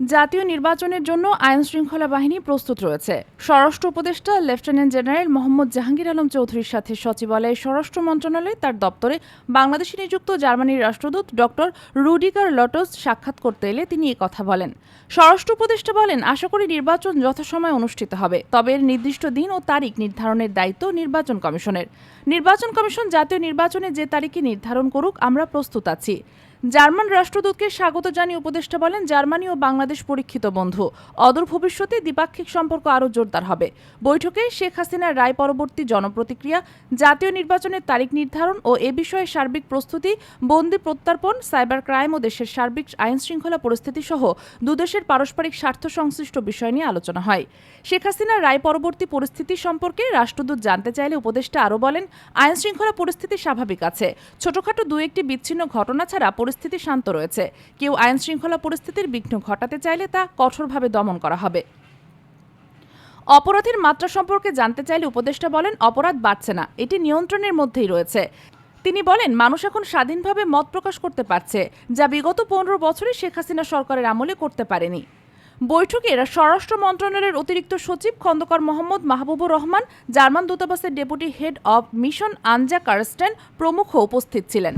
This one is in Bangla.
জাতীয় নির্বাচনের জন্য আইন শৃঙ্খলা বাহিনী প্রস্তুত রয়েছে। স্বরাষ্ট্র উপদেষ্টা লেফটেন্যান্ট জেনারেল মোহাম্মদ জাহাঙ্গীর আলম চৌধুরীর সাথে সচিবালয়ে স্বরাষ্ট্র মন্ত্রণালয়ে, তার দপ্তরে বাংলাদেশে নিযুক্ত জার্মানির রাষ্ট্রদূত ডক্টর রুডিকার লটস সাক্ষাৎ করতে এলে তিনি এ কথা বলেন। স্বরাষ্ট্র উপদেষ্টা বলেন, আশা করি নির্বাচন যথাসময়ে অনুষ্ঠিত হবে, তবে এর নির্দিষ্ট দিন ও তারিখ নির্ধারণের দায়িত্ব নির্বাচন কমিশনের। নির্বাচন কমিশন জাতীয় নির্বাচনে যে তারিখে নির্ধারণ করুক, আমরা প্রস্তুত আছি। জার্মান রাষ্ট্রদূতকে স্বাগত জানিয়ে উপদেষ্টা বলেন, জার্মানি ও বাংলাদেশ পরীক্ষিত বন্ধু। অদূর ভবিষ্যতে দ্বিপাক্ষিক সম্পর্ক আরও জোরদার হবে। বৈঠকে শেখ হাসিনার রায় পরবর্তী জনপ্রতিক্রিয়া, জাতীয় নির্বাচনের তারিখ নির্ধারণ ও এ বিষয়ে সার্বিক প্রস্তুতি, বন্দি প্রত্যার্পণ, সাইবার ক্রাইম ও দেশের সার্বিক আইন শৃঙ্খলা পরিস্থিতি সহ দুদেশের পারস্পরিক স্বার্থ সংশ্লিষ্ট বিষয় নিয়ে আলোচনা হয়। শেখ হাসিনার রায় পরবর্তী পরিস্থিতি সম্পর্কে রাষ্ট্রদূত জানতে চাইলে উপদেষ্টা আরও বলেন আইন শৃঙ্খলা পরিস্থিতি স্বাভাবিক আছে। ছোটখাটো দু একটি বিচ্ছিন্ন ঘটনা ছাড়া পরিস্থিতি শান্ত রয়েছে। কেউ আইন শৃঙ্খলা পরিস্থিতির বিঘ্ন ঘটাতে চাইলে তা কঠোরভাবে দমন করা হবে। অপরাধের মাত্রা সম্পর্কে জানতে চাইলে উপদেষ্টা বলেন, অপরাধ বাড়ছে না, এটি নিয়ন্ত্রণের মধ্যেই রয়েছে। তিনি বলেন, মানুষ এখন স্বাধীনভাবে মত প্রকাশ করতে পারছে, যা বিগত পনেরো বছরে শেখ হাসিনা সরকারের আমলে করতে পারেনি। বৈঠকে স্বরাষ্ট্র মন্ত্রণালয়ের অতিরিক্ত সচিব খন্দকার মোহাম্মদ মাহবুবুর রহমান, জার্মান দূতাবাসের deputy head of mission Anja Karsten প্রমুখ উপস্থিত ছিলেন।